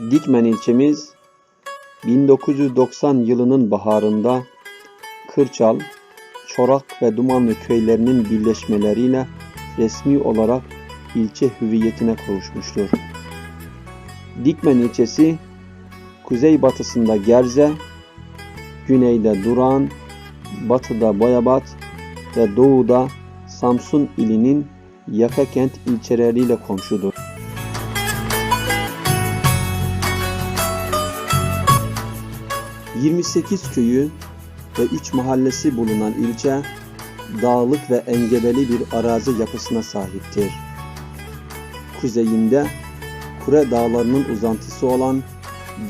Dikmen ilçemiz 1990 yılının baharında Kırçal, Çorak ve Dumanlı köylerinin birleşmeleriyle resmi olarak ilçe hüviyetine kavuşmuştur. Dikmen ilçesi kuzeybatısında Gerze, güneyde Duran, batıda Boyabat ve doğuda Samsun ilinin Yakakent ilçeleriyle komşudur. 28 köyü ve 3 mahallesi bulunan ilçe, dağlık ve engebeli bir arazi yapısına sahiptir. Kuzeyinde Kure Dağları'nın uzantısı olan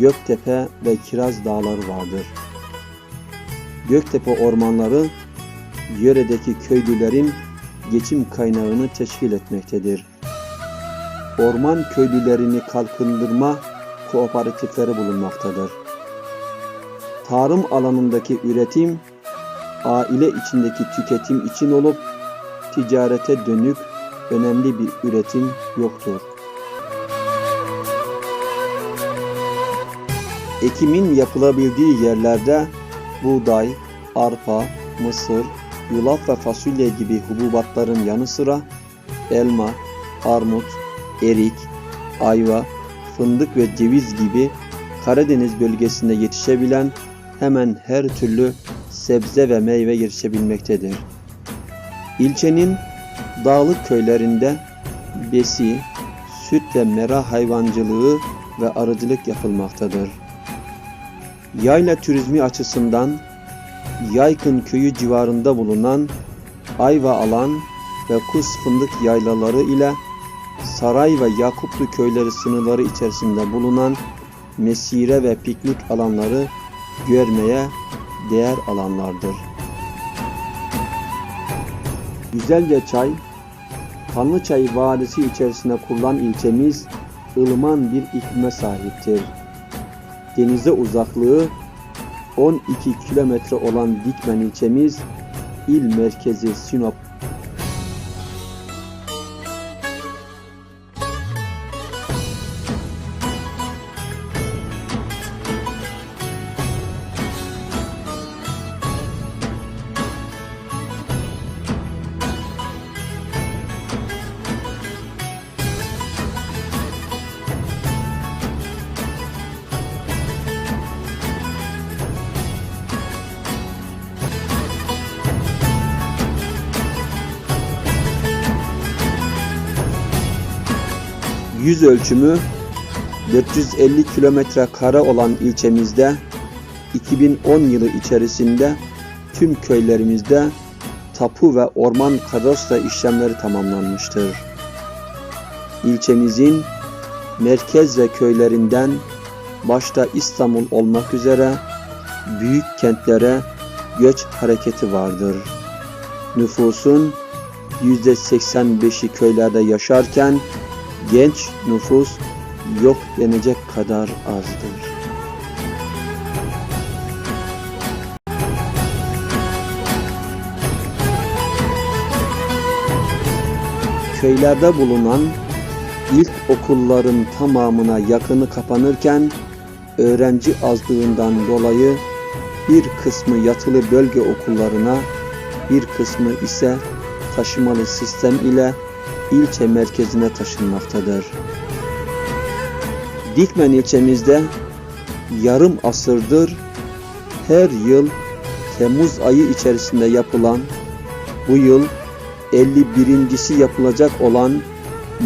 Göktepe ve Kiraz Dağları vardır. Göktepe ormanları, yöredeki köylülerin geçim kaynağını teşkil etmektedir. Orman köylülerini kalkındırma kooperatifleri bulunmaktadır tarım alanındaki üretim, aile içindeki tüketim için olup ticarete dönük önemli bir üretim yoktur. Ekimin yapılabildiği yerlerde buğday, arpa, mısır, yulaf ve fasulye gibi hububatların yanı sıra elma, armut, erik, ayva, fındık ve ceviz gibi Karadeniz bölgesinde yetişebilen hemen her türlü sebze ve meyve yetişebilmektedir. İlçenin dağlık köylerinde besi, süt ve mera hayvancılığı ve arıcılık yapılmaktadır. Yayla turizmi açısından Yaykın köyü civarında bulunan Ayva Alan ve Kus Fındık yaylaları ile Saray ve Yakuplu köyleri sınırları içerisinde bulunan mesire ve piknik alanları görmeye değer alanlardır. Güzelce çay, Kanlıçay Vadisi içerisinde kurulan ilçemiz ılıman bir iklime sahiptir. Denize uzaklığı 12 kilometre olan Dikmen ilçemiz il merkezi Sinop yüz ölçümü 450 kilometre kare olan ilçemizde 2010 yılı içerisinde tüm köylerimizde tapu ve orman kadastro işlemleri tamamlanmıştır. İlçemizin merkez ve köylerinden başta İstanbul olmak üzere büyük kentlere göç hareketi vardır. Nüfusun %85'i köylerde yaşarken genç nüfus yok denecek kadar azdır. Köylerde bulunan ilk okulların tamamına yakını kapanırken öğrenci azlığından dolayı bir kısmı yatılı bölge okullarına, bir kısmı ise taşımalı sistem ile ilçe merkezine taşınmaktadır. Dikmen ilçemizde yarım asırdır her yıl Temmuz ayı içerisinde yapılan bu yıl 51.si yapılacak olan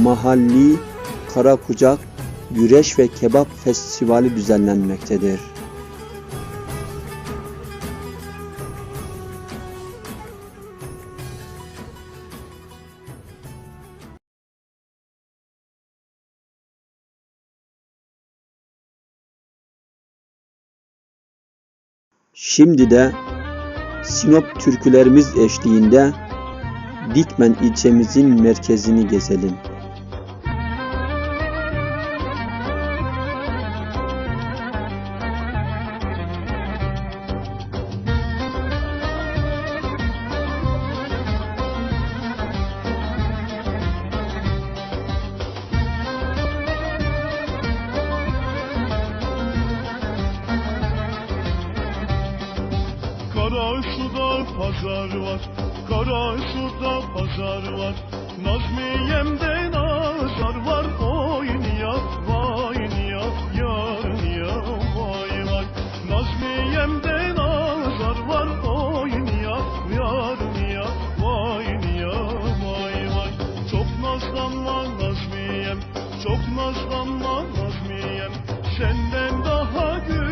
mahalli Karakucak Güreş ve Kebap Festivali düzenlenmektedir. Şimdi de Sinop türkülerimiz eşliğinde Dikmen ilçemizin merkezini gezelim. pazar var Kara şurada pazar var. Nazmiyemde nazar var Oyn ya vayn ya yarın ya vay vay Nazmiyemde nazar var Oyn ya yarın ya vayn ya vay vay Çok nazlanma nazmiyem Çok nazlanma nazmiyem. Senden daha güzel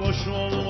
boş olur.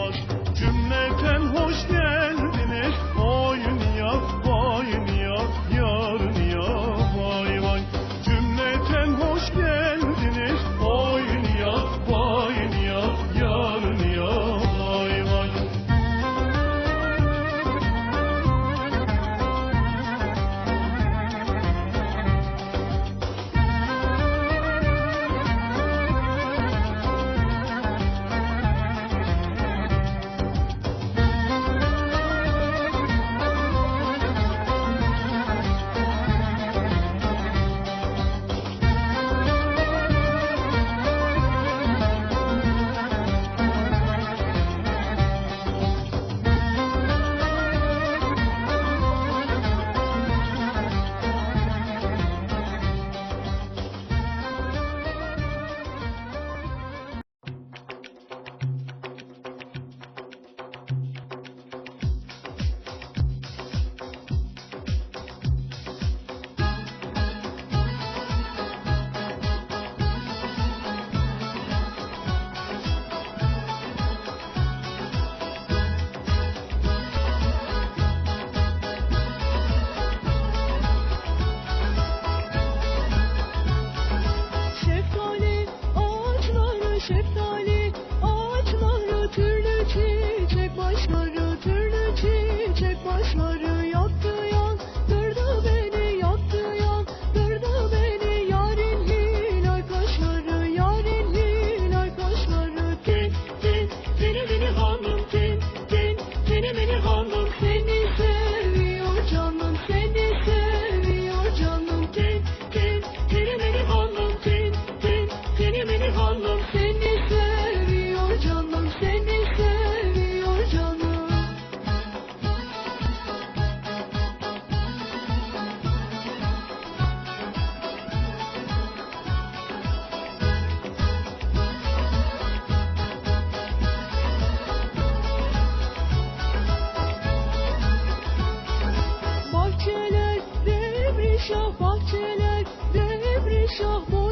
守护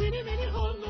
Beni beni olma.